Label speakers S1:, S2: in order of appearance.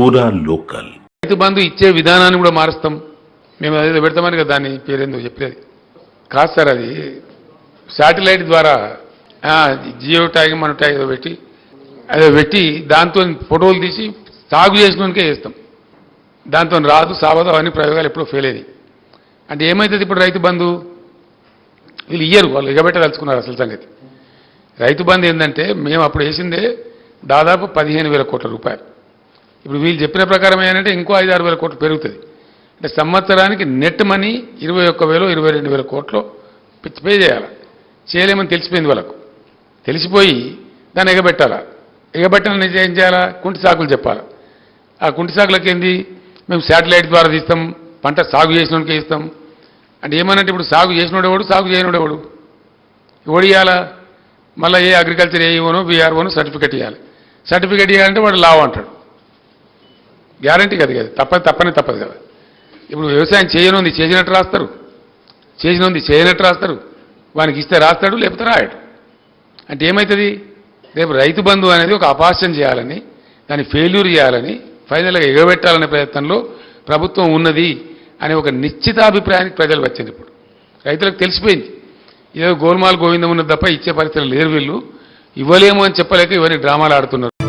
S1: పూరా లోకల్.
S2: రైతు బంధు ఇచ్చే విధానాన్ని కూడా మారుస్తాం. మేము అదేదో పెడతామని కదా దాని పేరేందో చెప్పలేదు. కాదు సార్ అది శాటిలైట్ ద్వారా జియో ట్యాగ్ మన ట్యాగ్ ఏదో పెట్టి అదే పెట్టి దాంతో ఫోటోలు తీసి సాగు చేసినకే వేస్తాం దాంతో రాదు సావదు అవన్నీ ప్రయోగాలు ఎప్పుడూ ఫెయిల్ అయ్యాయి. అంటే ఏమవుతుంది ఇప్పుడు రైతు బంధు? వీళ్ళు ఇయ్యరు వాళ్ళు ఎగబెట్టదలుచుకున్నారు అసలు సంగతి. రైతు బంధు ఏంటంటే మేము అప్పుడు వేసిందే దాదాపు పదిహేను వేల కోట్ల రూపాయలు. ఇప్పుడు వీళ్ళు చెప్పిన ప్రకారం ఏంటంటే ఇంకో ఐదు ఆరు వేల కోట్లు పెరుగుతుంది. అంటే సంవత్సరానికి నెట్ మనీ ఇరవై ఒక్క వేలు ఇరవై రెండు వేల కోట్లు పిచ్చి పే చేయాలి. చేయలేమని తెలిసిపోయింది వాళ్ళకు. తెలిసిపోయి దాన్ని ఎగబెట్టాలా? ఎగబెట్టాలని ఏం చేయాలా? కుంటి సాకులు చెప్పాలి? ఆ కుంటి సాకులకి ఏంది? మేము శాటిలైట్ ద్వారా తీస్తాం పంట సాగు చేసినోడికే ఇస్తాం. అంటే ఏమనంటే ఇప్పుడు సాగు చేసినోడేవాడు సాగు చేయనోడేవాడు ఎవడు? ఇవ్వాలా మళ్ళీ ఏ అగ్రికల్చర్ ఏ ఇవ్వను బీఆర్ఓను సర్టిఫికెట్ ఇవ్వాలి సర్టిఫికెట్ ఇవ్వాలంటే వాడు లావు అంటాడు. గ్యారంటీ కదా కదా. తప్పదు తప్పని తప్పదు కదా. ఇప్పుడు వ్యవసాయం చేయనుంది చేసినట్టు రాస్తారు. చేసినుంది చేయనట్టు రాస్తారు. వానికి ఇస్తే రాస్తాడు లేకపోతే రాయడు. అంటే ఏమవుతుంది రేపు రైతు బంధు అనేది ఒక అపాస్యం చేయాలని దాన్ని ఫెయిల్యూర్ చేయాలని ఫైనల్గా ఎగబెట్టాలనే ప్రయత్నంలో ప్రభుత్వం ఉన్నది అనే ఒక నిశ్చితాభిప్రాయానికి ప్రజలు వచ్చింది ఇప్పుడు. రైతులకు తెలిసిపోయింది. ఏదో గోల్మాల్ గోవిందం ఉన్నది తప్ప ఇచ్చే పరిస్థితులు లేరు వీళ్ళు. ఇవ్వలేము అని చెప్పలేక ఇవన్నీ డ్రామాలు ఆడుతున్నారు.